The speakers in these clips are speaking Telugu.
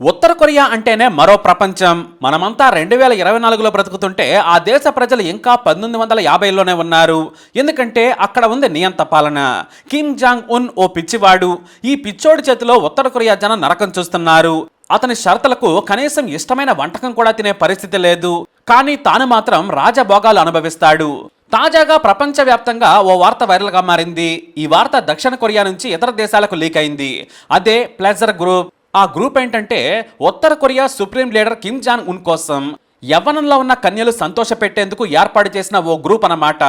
ఉత్తర కొరియా అంటేనే మరో ప్రపంచం. మనమంతా రెండు వేల ఇరవై నాలుగులో బ్రతుకుతుంటే ఆ దేశ ప్రజలు ఇంకా పంతొమ్మిది వందల యాభైలోనే ఉన్నారు. ఎందుకంటే అక్కడ ఉంది నియంత పాలన. కిమ్ జాంగ్ ఉన్ ఓ పిచ్చివాడు. ఈ పిచ్చోడి చేతిలో ఉత్తర కొరియా జనం నరకం చూస్తున్నారు. అతని షరతులకు కనీసం ఇష్టమైన వంటకం కూడా తినే పరిస్థితి లేదు. కానీ తాను మాత్రం రాజభోగాలు అనుభవిస్తాడు. తాజాగా ప్రపంచవ్యాప్తంగా ఓ వార్త వైరల్గా మారింది. ఈ వార్త దక్షిణ కొరియా నుంచి ఇతర దేశాలకు లీక్ అయింది. అదే ప్లెజర్ గ్రూప్. ఆ గ్రూప్ ఏంటంటే ఉత్తర Korea supreme leader Kim Jong Un కోసం యవ్వనంలో ఉన్న కన్యలు సంతోష పెట్టేందుకు ఏర్పాటు చేసిన ఓ గ్రూప్ అన్నమాట.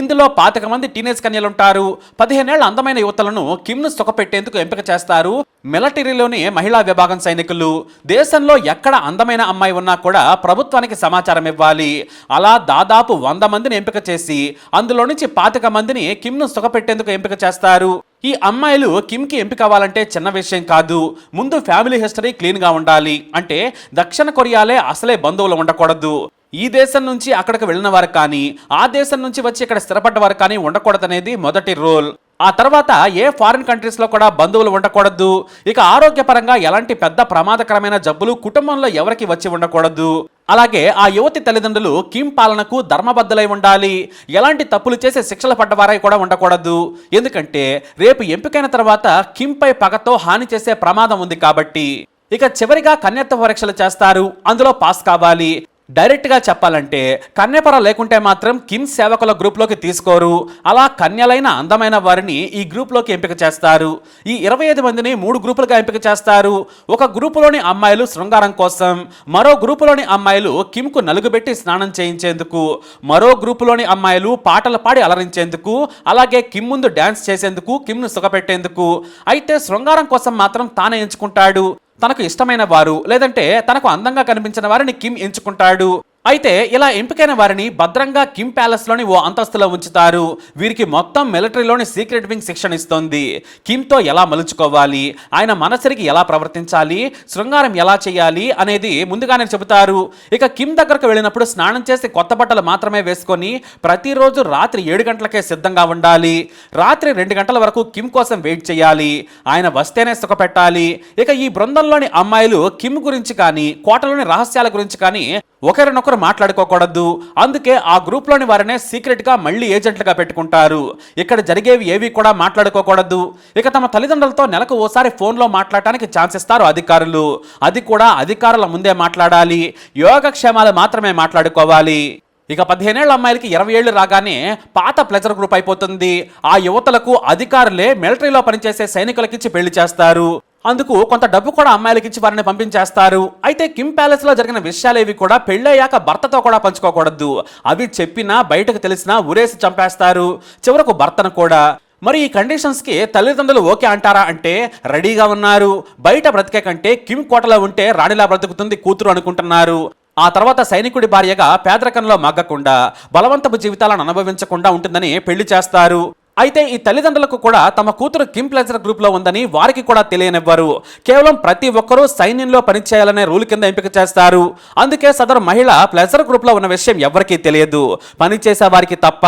ఇందులో పాతిక మంది టీనేజ్ కన్యలు ఉంటారు పదిహేనేళ్ళ అందమైన యువతలను కిమ్ను సుఖపెట్టేందుకు ఎంపిక చేస్తారు. మిలిటరీలోని మహిళా విభాగం సైనికులు. దేశంలో ఎక్కడ అందమైన అమ్మాయి ఉన్నా కూడా ప్రభుత్వానికి సమాచారం ఇవ్వాలి. అలా దాదాపు వంద మందిని ఎంపిక చేసి అందులో నుంచి పాతిక మందిని కిమ్ను సుఖపెట్టేందుకు ఎంపిక చేస్తారు. ఈ అమ్మాయిలు కిమ్కి ఎంపిక అవ్వాలంటే చిన్న విషయం కాదు. ముందు ఫ్యామిలీ హిస్టరీ క్లీన్గా ఉండాలి. అంటే దక్షిణ కొరియాలే అసలే బంధువులు ఉండకూడదు. ఈ దేశం నుంచి అక్కడికి వెళ్ళిన వారు కానీ ఆ దేశం నుంచి వచ్చి ఇక్కడ స్థిరపడ్డ వారు కానీ ఉండకూడదనేది మొదటి రూల్. ఆ తర్వాత ఏ ఫారిన్ కంట్రీస్లో కూడా బంధువులు ఉండకూడదు. ఇక ఆరోగ్యపరంగా ఎలాంటి పెద్ద ప్రమాదకరమైన జబ్బులు కుటుంబంలో ఎవరికి వచ్చి ఉండకూడదు. అలాగే ఆ యువతి తల్లిదండ్రులు కిమ్ పాలనకు ధర్మబద్ధులై ఉండాలి. ఎలాంటి తప్పులు చేసి శిక్షలు పడ్డవారై కూడా ఉండకూడదు. ఎందుకంటే రేపు ఎంపికైన తర్వాత కిమ్పై పగతో హాని చేసే ప్రమాదం ఉంది కాబట్టి. ఇక చివరిగా కన్యత్వ పరీక్షలు చేస్తారు. అందులో పాస్ కావాలి. డైరెక్ట్గా చెప్పాలంటే కన్యపర లేకుంటే మాత్రం కిమ్ సేవకుల గ్రూప్లోకి తీసుకోరు. అలా కన్యలైన అందమైన వారిని ఈ గ్రూప్లోకి ఎంపిక చేస్తారు. ఈ ఇరవై ఐదు మందిని మూడు గ్రూపులుగా ఎంపిక చేస్తారు. ఒక గ్రూపులోని అమ్మాయిలు శృంగారం కోసం మరో గ్రూపులోని అమ్మాయిలు కిమ్కు నలుగుబెట్టి స్నానం చేయించేందుకు మరో గ్రూపులోని అమ్మాయిలు పాటలు పాడి అలరించేందుకు అలాగే కిమ్ ముందు డ్యాన్స్ చేసేందుకు కిమ్ను సుఖపెట్టేందుకు. అయితే శృంగారం కోసం మాత్రం తానే ఎంచుకుంటాడు. తనకు ఇష్టమైన వారు లేదంటే తనకు అందంగా కనిపించిన వారిని కిమ్ ఎంచుకుంటాడు. అయితే ఇలా ఎంపికైన వారిని భద్రంగా కిమ్ ప్యాలెస్లోని ఓ అంతస్తులో ఉంచుతారు. వీరికి మొత్తం మిలిటరీలోని సీక్రెట్ వింగ్ శిక్షణ ఇస్తుంది. కిమ్తో ఎలా మలుచుకోవాలి? ఆయన మనసరికి ఎలా ప్రవర్తించాలి? శృంగారం ఎలా చేయాలి? అనేది ముందుగానే చెబుతారు. ఇక కిమ్ దగ్గరకు వెళ్ళినప్పుడు స్నానం చేసి కొత్త బట్టలు మాత్రమే వేసుకొని ప్రతిరోజు రాత్రి ఏడు గంటలకే సిద్ధంగా ఉండాలి. రాత్రి రెండు గంటల వరకు కిమ్ కోసం వెయిట్ చేయాలి. ఆయన వస్తేనే సుఖపెట్టాలి. ఇక ఈ బృందంలోని అమ్మాయిలు కిమ్ గురించి కానీ కోటలోని రహస్యాల గురించి కానీ ఒకరినొకరు మాట్లాడుకోకూడదు. అందుకే ఆ గ్రూప్లోని వారినే సీక్రెట్గా మళ్ళీ ఏజెంట్లుగా పెట్టుకుంటారు. ఇక్కడ జరిగేవి ఏవి కూడా మాట్లాడుకోకూడదు. ఇక తమ తల్లిదండ్రులతో నెలకు ఓసారి ఫోన్లో మాట్లాడటానికి ఛాన్స్ ఇస్తారు అధికారులు. అది కూడా అధికారుల ముందే మాట్లాడాలి. యోగక్షేమాలు మాత్రమే మాట్లాడుకోవాలి. ఇక పదిహేనేళ్ళ అమ్మాయిలకి ఇరవై ఏళ్ళు రాగానే పాత ప్లెజర్ గ్రూప్ అయిపోతుంది. ఆ యువతలకు అధికారులే మిలిటరీలో పనిచేసే సైనికులకిచ్చి పెళ్ళి చేస్తారు. అందుకు కొంత డబ్బు కూడా అమ్మాయిలకి ఇచ్చి వారిని పంపించేస్తారు. అయితే కిమ్ ప్యాలెస్లో జరిగిన విషయాలేవి కూడా పెళ్ళయ్యాక భర్తతో కూడా పంచుకోకూడదు. అవి చెప్పినా బయటకు తెలిసినా ఉరేసి చంపేస్తారు. చివరకు భర్తను కూడా. మరి ఈ కండిషన్స్కి తల్లిదండ్రులు ఓకే అంటారా అంటే రెడీగా ఉన్నారు. బయట బ్రతికే కంటే కిమ్ కోటలో ఉంటే రాణిలా బ్రతుకుతుంది కూతురు అనుకుంటున్నారు. ఆ తర్వాత సైనికుడి భార్యగా పేదరికంలో మగ్గకుండా బలవంతపు జీవితాలను అనుభవించకుండా ఉంటుందని పెళ్ళి చేస్తారు. అయితే ఈ తల్లిదండ్రులకు కూడా తమ కూతురు కిమ్ ప్లెజర్ గ్రూప్లో ఉందని వారికి కూడా తెలియనివ్వరు. కేవలం ప్రతి ఒక్కరూ సైన్యంలో పనిచేయాలనే రూల్ కింద ఎంపిక చేస్తారు. అందుకే సదరు మహిళ ప్లెజర్ గ్రూప్లో ఉన్న విషయం ఎవరికీ తెలియదు. పనిచేసే వారికి తప్ప.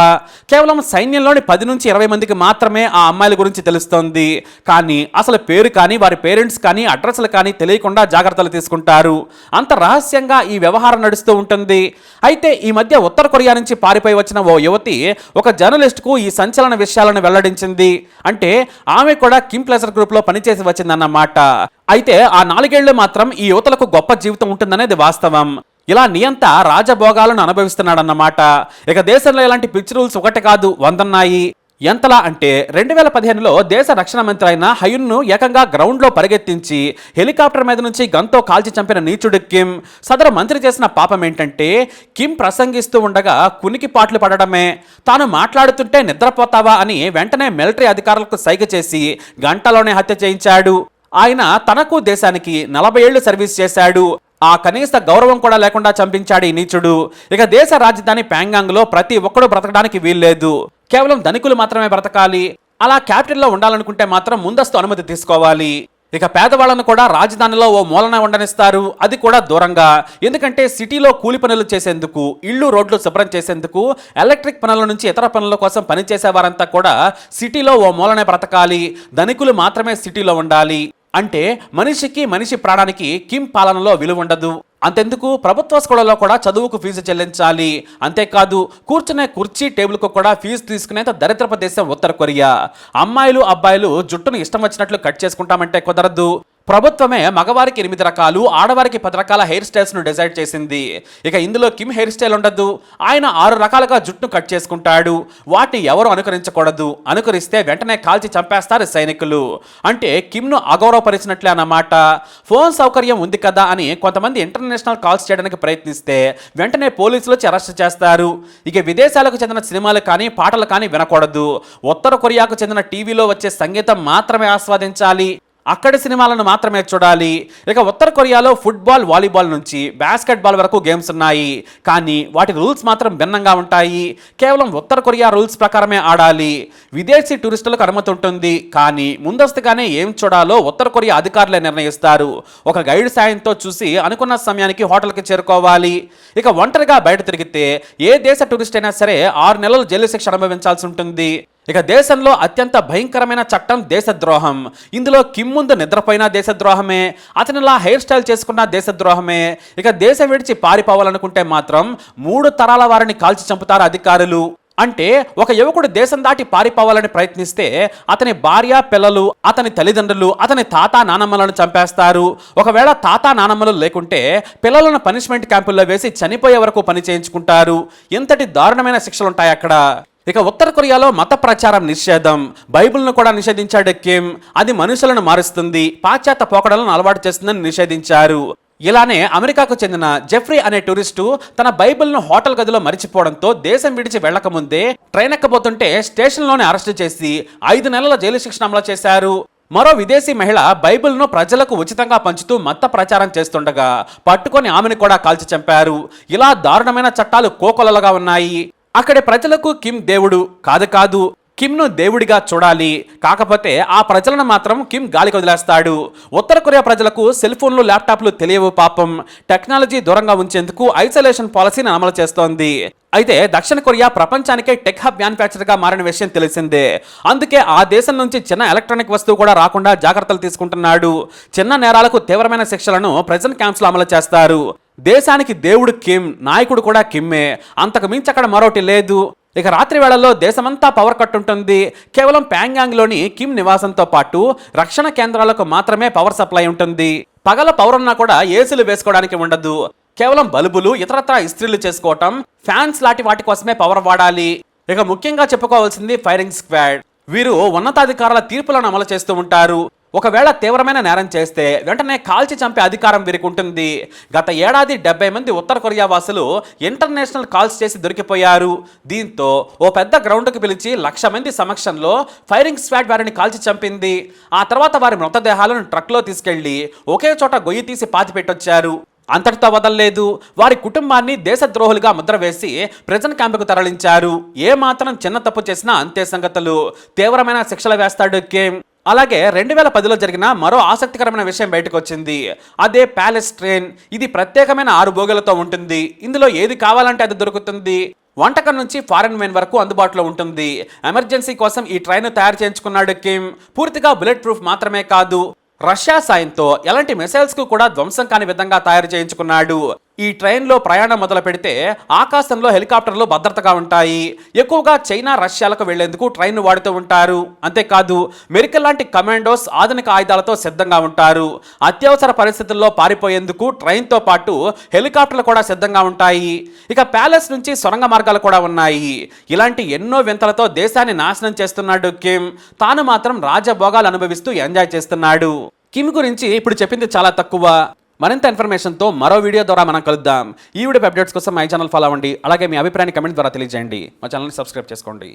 కేవలం సైన్యంలోని పది నుంచి ఇరవై మందికి మాత్రమే ఆ అమ్మాయిల గురించి తెలుస్తోంది. కానీ అసలు పేరు కానీ వారి పేరెంట్స్ కానీ అడ్రస్లు కానీ తెలియకుండా జాగ్రత్తలు తీసుకుంటారు. అంత రహస్యంగా ఈ వ్యవహారం నడుస్తూ ఉంటుంది. అయితే ఈ మధ్య ఉత్తర కొరియా నుంచి పారిపోయి వచ్చిన ఓ యువతి ఒక జర్నలిస్ట్కు ఈ సంచలన విషయం విషయాలను వెల్లడించింది. అంటే ఆమె కూడా కిమ్ ప్లెజర్ గ్రూప్లో పనిచేసి వచ్చిందన్నమాట అయితే ఆ నాలుగేళ్ళు మాత్రం ఈ యువతలకు గొప్ప జీవితం ఉంటుందనేది వాస్తవం. ఇలా నియంత రాజభోగాలను అనుభవిస్తున్నాడన్నమాట. ఇక దేశంలో ఇలాంటి పిచ్ రూల్స్ ఒకటి కాదు వందన్నాయి. ఎంతలా అంటే రెండు వేల పదిహేనులో దేశ రక్షణ మంత్రి అయిన హయున్ను ఏకంగా గ్రౌండ్లో పరిగెత్తించి హెలికాప్టర్ మీద నుంచి గంతో కాల్చి చంపిన నీచుడు కిమ్ సదరు మంత్రి చేసిన పాపం ఏంటంటే కిమ్ ప్రసంగిస్తూ ఉండగా కునికి పాటలు పడడమే. తాను మాట్లాడుతుంటే నిద్రపోతావా అని వెంటనే మిలిటరీ అధికారులకు సైగ చేసి గంటలోనే హత్య చేయించాడు. ఆయన తనకు దేశానికి నలభై ఏళ్ళు సర్వీస్ చేశాడు. ఆ కనీస గౌరవం కూడా లేకుండా చంపించాడు ఈ నీచుడు. ఇక దేశ రాజధాని ప్యాంగాంగ్లో ప్రతి ఒక్కడు బ్రతకడానికి వీల్లేదు. కేవలం ధనికులు మాత్రమే బ్రతకాలి. అలా క్యాపిటల్లో ఉండాలనుకుంటే మాత్రం ముందస్తు అనుమతి తీసుకోవాలి. ఇక పేదవాళ్ళను కూడా రాజధానిలో ఓ మూలన ఉండనిస్తారు. అది కూడా దూరంగా. ఎందుకంటే సిటీలో కూలి పనులు చేసేందుకు ఇళ్ళు రోడ్లు శుభ్రం చేసేందుకు ఎలక్ట్రిక్ పనుల నుంచి ఇతర పనుల కోసం పనిచేసే వారంతా కూడా సిటీలో ఓ మూలనే బ్రతకాలి. ధనికులు మాత్రమే సిటీలో ఉండాలి. అంటే మనిషికి మనిషి ప్రాణానికి కిమ్ పాలనలో విలువ ఉండదు. అంతెందుకు? ప్రభుత్వ స్కూళ్ళలో కూడా చదువుకు ఫీజు చెల్లించాలి. అంతేకాదు కూర్చునే కుర్చీ టేబుల్కు కూడా ఫీజు తీసుకునేంత దరిద్రపు దేశం ఉత్తర కొరియా. అమ్మాయిలు అబ్బాయిలు జుట్టును ఇష్టం వచ్చినట్లు కట్ చేసుకుంటామంటే కుదరదు. ప్రభుత్వమే మగవారికి ఎనిమిది రకాలు ఆడవారికి పది రకాల హెయిర్ స్టైల్స్ను డిసైడ్ చేసింది. ఇక ఇందులో కిమ్ హెయిర్ స్టైల్ ఉండదు. ఆయన ఆరు రకాలుగా జుట్టును కట్ చేసుకుంటాడు. వాటిని ఎవరు అనుకరించకూడదు? అనుకరిస్తే వెంటనే కాల్చి చంపేస్తారు సైనికులు. అంటే కిమ్ను అగౌరవపరిచినట్లే అన్నమాట. ఫోన్ సౌకర్యం ఉంది కదా అని కొంతమంది ఇంటర్నేషనల్ కాల్స్ చేయడానికి ప్రయత్నిస్తే వెంటనే పోలీసులు వచ్చి అరెస్ట్ చేస్తారు. ఇక విదేశాలకు చెందిన సినిమాలు కానీ పాటలు కానీ వినకూడదు. ఉత్తర కొరియాకు చెందిన టీవీలో వచ్చే సంగీతం మాత్రమే ఆస్వాదించాలి. అక్కడి సినిమాలను మాత్రమే చూడాలి. ఇక ఉత్తర కొరియాలో ఫుట్బాల్ వాలీబాల్ నుంచి బాస్కెట్బాల్ వరకు గేమ్స్ ఉన్నాయి. కానీ వాటి రూల్స్ మాత్రం భిన్నంగా ఉంటాయి. కేవలం ఉత్తర కొరియా రూల్స్ ప్రకారమే ఆడాలి. విదేశీ టూరిస్టులకు అనుమతి ఉంటుంది. కానీ ముందస్తుగానే ఏం చూడాలో ఉత్తర కొరియా అధికారులే నిర్ణయిస్తారు. ఒక గైడ్ సాయంతో చూసి అనుకున్న సమయానికి హోటల్కి చేరుకోవాలి. ఇక ఒంటరిగా బయట తిరిగితే ఏ దేశ టూరిస్ట్ అయినా సరే ఆరు నెలలు జైలు శిక్ష అనుభవించాల్సి ఉంటుంది. ఇక దేశంలో అత్యంత భయంకరమైన చట్టం దేశద్రోహం. ఇందులో కిమ్ ముందు నిద్రపోయినా దేశద్రోహమే అతనిలా హెయిర్ స్టైల్ చేసుకున్న దేశద్రోహమే. ఇక దేశం విడిచి పారిపోవాలనుకుంటే మాత్రం మూడు తరాల వారిని కాల్చి చంపుతారు అధికారులు. అంటే ఒక యువకుడు దేశం దాటి పారిపోవాలని ప్రయత్నిస్తే అతని భార్య పిల్లలు అతని తల్లిదండ్రులు అతని తాత నానమ్మలను చంపేస్తారు. ఒకవేళ తాత నానమ్మలు లేకుంటే పిల్లలను పనిష్మెంట్ క్యాంపుల్లో వేసి చనిపోయే వరకు పని చేయించుకుంటారు. ఎంతటి దారుణమైన శిక్షలు ఉంటాయి అక్కడ ఇక ఉత్తర కొరియాలో మత ప్రచారం నిషేధం. బైబిల్ను కూడా నిషేధించాడు కిమ్. అది మనుషులను మారుస్తుంది. పాశ్చాత్య పోకడలను అలవాటు చేస్తుందని నిషేధించారు. ఇలానే అమెరికాకు చెందిన జెఫ్రీ అనే టూరిస్టు తన బైబిల్ను హోటల్ గదిలో మరిచిపోవడంతో దేశం విడిచి వెళ్ళకముందే ట్రైన్ ఎక్కబోతుంటే స్టేషన్లోనే అరెస్ట్ చేసి ఐదు నెలల జైలు శిక్షణ అమలు చేశారు. మరో విదేశీ మహిళ బైబిల్ను ప్రజలకు ఉచితంగా పంచుతూ మత ప్రచారం చేస్తుండగా పట్టుకొని ఆమెను కూడా కాల్చి చంపారు. ఇలా దారుణమైన చట్టాలు కోకొలలుగా ఉన్నాయి. అక్కడ ప్రజలకు కిమ్ దేవుడు కాదు కాదు. కిమ్ను దేవుడిగా చూడాలి. కాకపోతే ఆ ప్రజలను మాత్రం కిమ్ గాలికి వదిలేస్తాడు. ఉత్తర కొరియా ప్రజలకు సెల్ ఫోన్లు ల్యాప్టాప్లు తెలియవు పాపం. టెక్నాలజీ దూరంగా ఉంచేందుకు ఐసోలేషన్ పాలసీని అమలు చేస్తోంది. అయితే దక్షిణ కొరియా ప్రపంచానికే టెక్ హబ్ మ్యానుఫ్యాక్చర్గా మారిన విషయం తెలిసిందే. అందుకే ఆ దేశం నుంచి చిన్న ఎలక్ట్రానిక్ వస్తువు కూడా రాకుండా జాగ్రత్తలు తీసుకుంటున్నాడు. చిన్న నేరాలకు తీవ్రమైన శిక్షలను ప్రజెంట్ క్యాంప్స్లో అమలు చేస్తారు. దేశానికి దేవుడు కిమ్ నాయకుడు కూడా కిమ్మే. అంతకు మించి అక్కడ మరోటి లేదు. ఇక రాత్రి వేళల్లో దేశమంతా పవర్ కట్ ఉంటుంది. కేవలం ప్యాంగాంగ్లోని కిమ్ నివాసంతో పాటు రక్షణ కేంద్రాలకు మాత్రమే పవర్ సప్లై ఉంటుంది. పగల పవర్ ఉన్నా కూడా ఏసీలు వేసుకోవడానికి ఉండదు. కేవలం బల్బులు ఇతరత్ర ఇస్త్రీలు చేసుకోవటం ఫ్యాన్స్ లాంటి వాటి కోసమే పవర్ వాడాలి. ఇక ముఖ్యంగా చెప్పుకోవాల్సింది ఫైరింగ్ స్క్వాడ్. వీరు ఉన్నతాధికారుల తీర్పులను అమలు చేస్తూ ఉంటారు. ఒకవేళ తీవ్రమైన నేరం చేస్తే వెంటనే కాల్చి చంపే అధికారం వీరికి ఉంటుంది. గత ఏడాది డెబ్బై మంది ఉత్తర కొరియా వాసులు ఇంటర్నేషనల్ కాల్స్ చేసి దొరికిపోయారు. దీంతో ఓ పెద్ద గ్రౌండ్కి పిలిచి లక్ష మంది సమక్షంలో ఫైరింగ్ స్క్వాడ్ వారిని కాల్చి చంపింది. ఆ తర్వాత వారి మృతదేహాలను ట్రక్లో తీసుకెళ్ళి ఒకే చోట గొయ్యి తీసి పాతి పెట్టొచ్చారు అంతటితో వదలలేదు. వారి కుటుంబాన్ని దేశద్రోహులుగా ముద్ర వేసి ప్రజెంట్ క్యాంపుకు తరలించారు. ఏ మాత్రం చిన్న తప్పు చేసినా అంతే సంగతులు. తీవ్రమైన శిక్షలు వేస్తాడు కేమ్. అలాగే రెండు వేల పదిలో జరిగిన మరో ఆసక్తికరమైన విషయం బయటకు వచ్చింది అదే ప్యాలెస్ ట్రైన్. ఇది ప్రత్యేకమైన ఆరు బోగలతో ఉంటుంది. ఇందులో ఏది కావాలంటే అది దొరుకుతుంది. వంటకం నుంచి ఫారెన్ మెయిన్ వరకు అందుబాటులో ఉంటుంది. ఎమర్జెన్సీ కోసం ఈ ట్రైన్ తయారు చేయించుకున్నాడు కిమ్. పూర్తిగా బుల్లెట్ ప్రూఫ్ మాత్రమే కాదు. రష్యా సాయంతో ఎలాంటి మిసైల్స్కు కూడా ధ్వంసం కాని విధంగా తయారు చేయించుకున్నాడు. ఈ ట్రైన్లో ప్రయాణం మొదలు పెడితే ఆకాశంలో హెలికాప్టర్లు భద్రతగా ఉంటాయి. ఎక్కువగా చైనా రష్యాలకు వెళ్ళేందుకు ట్రైన్ వాడుతూ ఉంటారు. అంతేకాదు మెరికల్ లాంటి కమాండోస్ ఆధునిక ఆయుధాలతో సిద్ధంగా ఉంటారు. అత్యవసర పరిస్థితుల్లో పారిపోయేందుకు ట్రైన్తో పాటు హెలికాప్టర్లు కూడా సిద్ధంగా ఉంటాయి. ఇక ప్యాలెస్ నుంచి సొరంగ మార్గాలు కూడా ఉన్నాయి. ఇలాంటి ఎన్నో వింతలతో దేశాన్ని నాశనం చేస్తున్నాడు కిమ్. తాను మాత్రం రాజభోగాలు అనుభవిస్తూ ఎంజాయ్ చేస్తున్నాడు. కిమ్ గురించి ఇప్పుడు చెప్పింది చాలా తక్కువ. మరింత ఇన్ఫర్మేషన్తో మరో వీడియో ద్వారా మనం కలుద్దాం. ఈ వీడియో అప్డేట్స్ కోసం మై ఛానల్ ఫాలో అవ్వండి. అలాగే మీ అభిప్రాయాన్ని కమెంట్ ద్వారా తెలియజేయండి. మా ఛానల్ని సబ్స్క్రైబ్ చేసుకోండి.